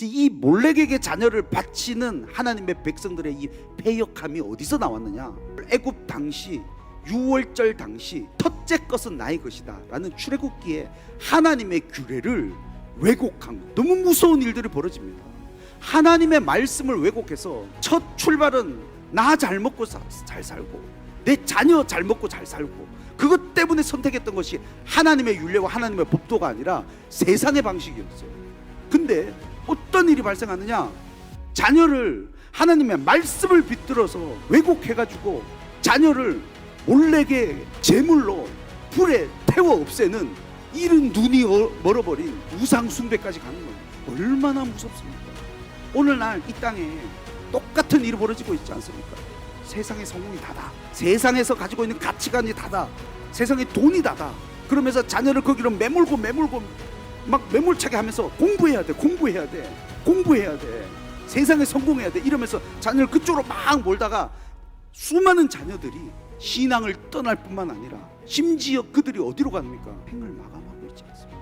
이 몰렉에게 자녀를 바치는 하나님의 백성들의 이 패역함이 어디서 나왔느냐? 애굽 당시 유월절 당시 첫째 것은 나의 것이다라는 출애굽기에 하나님의 규례를 왜곡한 거. 너무 무서운 일들이 벌어집니다. 하나님의 말씀을 왜곡해서 첫 출발은 나 잘 먹고 사- 잘 살고 내 자녀 잘 먹고 잘 살고 그것 때문에 선택했던 것이 하나님의 윤례와 하나님의 법도가 아니라 세상의 방식이었어요. 근데 어떤 일이 발생하느냐? 자녀를 하나님의 말씀을 bit들어서 왜곡해가지고 자녀를 몰래게 제물로 불에 태워 없애는 이른 눈이 어- 멀어버린 우상 숭배까지 가는 거예요. 얼마나 무섭습니까? 오늘날 이 땅에 똑같은 일이 벌어지고 있지 않습니까? 세상의 성공이 다다. 세상에서 가지고 있는 가치관이 다다. 세상의 돈이 다다. 그러면서 자녀를 거기로 매몰고 매몰고 막 매몰차게 하면서 공부해야 돼. 공부해야 돼. 공부해야 돼. 세상에 성공해야 돼. 이러면서 자녀를 그쪽으로 막 몰다가 수많은 자녀들이 신앙을 떠날 뿐만 아니라 심지어 그들이 어디로 갑니까? 행을 마감하고 있지 않습니까?